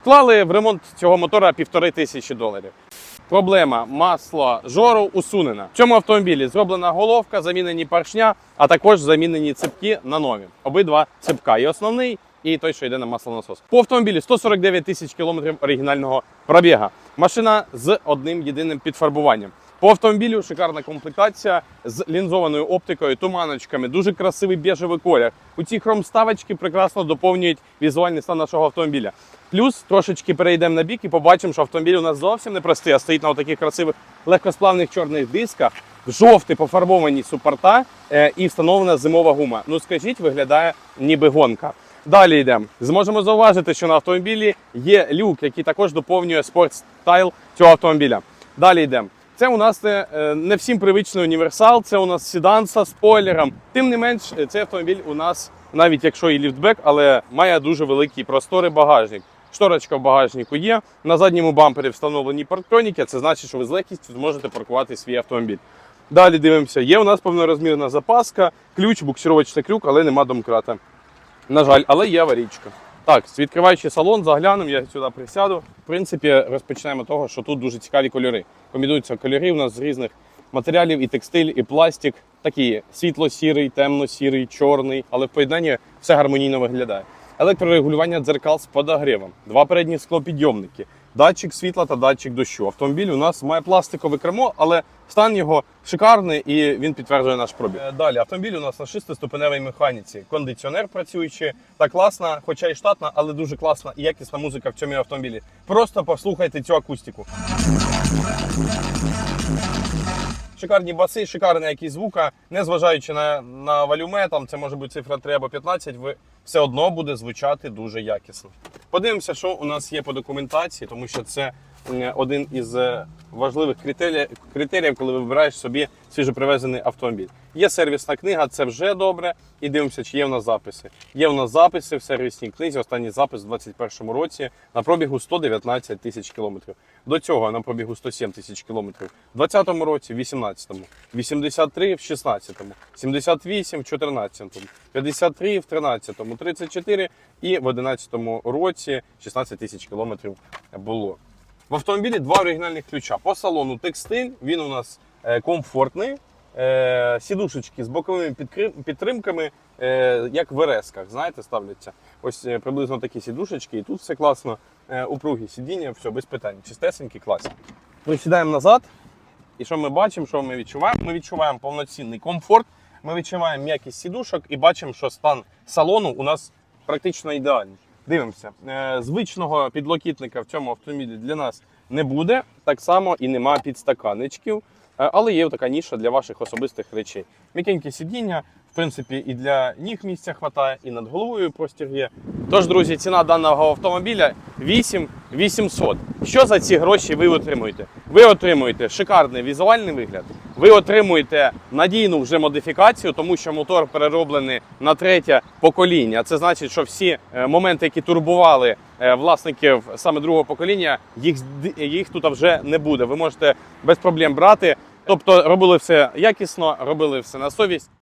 Вклали в ремонт цього мотора півтори тисячі доларів. Проблема масло жору усунена. В цьому автомобілі зроблена головка, замінені поршня, а також замінені цепки на нові. Обидва цепка. І основний, і той, що йде на маслонасос. По автомобілі 149 тисяч кілометрів оригінального пробіга. Машина з одним єдиним підфарбуванням. По автомобілю шикарна комплектація з лінзованою оптикою, туманочками, дуже красивий біжевий колір. У ці хромставочки прекрасно доповнюють візуальний стан нашого автомобіля. Плюс трошечки перейдемо на бік і побачимо, що автомобіль у нас зовсім не простий, а стоїть на таких красивих легкосплавних чорних дисках, жовті пофарбовані супорта е, і встановлена зимова гума. Ну скажіть, виглядає ніби гонка. Далі йдемо. Зможемо зауважити, що на автомобілі є люк, який також доповнює спортстайл цього автомобіля. Далі йдемо. Це у нас не, е, не всім привичний універсал, це у нас седан зі спойлером. Тим не менш, е, цей автомобіль у нас, навіть якщо і ліфтбек, але має дуже великий просторий багажник. Шторочка в багажнику є. На задньому бампері встановлені парктроніки. Це значить, що ви з легкістю зможете паркувати свій автомобіль. Далі дивимося, є у нас повнорозмірна запаска, ключ, буксировочний крюк, але нема домкрата. На жаль, але є аварійка. Так, відкриваючи салон, заглянемо, я сюди присяду. В принципі, розпочинаємо з того, що тут дуже цікаві кольори. Комбінуються кольори у нас з різних матеріалів, і текстиль, і пластик. Такі світло-сірий, темно-сірий, чорний, але в поєднанні все гармонійно виглядає. Електрорегулювання дзеркал з подогрівом, два передні склопідйомники, датчик світла та датчик дощу. Автомобіль у нас має пластикове кермо, але стан його шикарний і він підтверджує наш пробіг. Е, Далі автомобіль у нас на шестиступеневій механіці. Кондиціонер працюючий, та класна, хоча і штатна, але дуже класна і якісна музика в цьому автомобілі. Просто послухайте цю акустику. Шикарні баси, шикарний якийсь звука, незважаючи на, на валюме, там це може бути цифра 3 або 15, ви все одно буде звучати дуже якісно. Подивимося, що у нас є по документації, тому що це один із е, важливих критеріїв, критеріїв, коли вибираєш собі свіжопривезений автомобіль. Є сервісна книга, це вже добре. І дивимося, чи є в нас записи. Є в нас записи в сервісній книзі. Останній запис у 2021 році на пробігу 119 тисяч кілометрів. До цього на пробігу 107 тисяч кілометрів. У 2020 році, в 18-му, 83 в 16-му, 78 в 14-му, 53 в 13-му, 34 і в 11-му році 16 тисяч кілометрів було. В автомобілі два оригінальних ключа. По салону текстиль, він у нас е, комфортний. Е, сідушечки з боковими підтримками, е, як в РС-ках, знаєте, ставляться. Ось приблизно такі сідушечки, і тут все класно. Упругі сидіння, все без питань. Чистесенькі, класні. Присідаємо назад. І що ми бачимо, що ми відчуваємо? Ми відчуваємо повноцінний комфорт, ми відчуваємо м'якість сідушок і бачимо, що стан салону у нас практично ідеальний. Дивимося, Е, звичного підлокітника в цьому автомобілі для нас не буде. Так само і нема підстаканечків. Е, Але є така ніша для ваших особистих речей. М'якеньке сидіння, в принципі, і для ніг місця хватає, і над головою простір є. Тож, друзі, ціна даного автомобіля 8 800. Що за ці гроші ви отримуєте? Ви отримуєте шикарний візуальний вигляд. Ви отримуєте надійну вже модифікацію, тому що мотор перероблений на третє покоління. Це значить, що всі е, моменти, які турбували е, власників саме другого покоління, їх, їх тут вже не буде. Ви можете без проблем брати. Тобто робили все якісно, робили все на совість.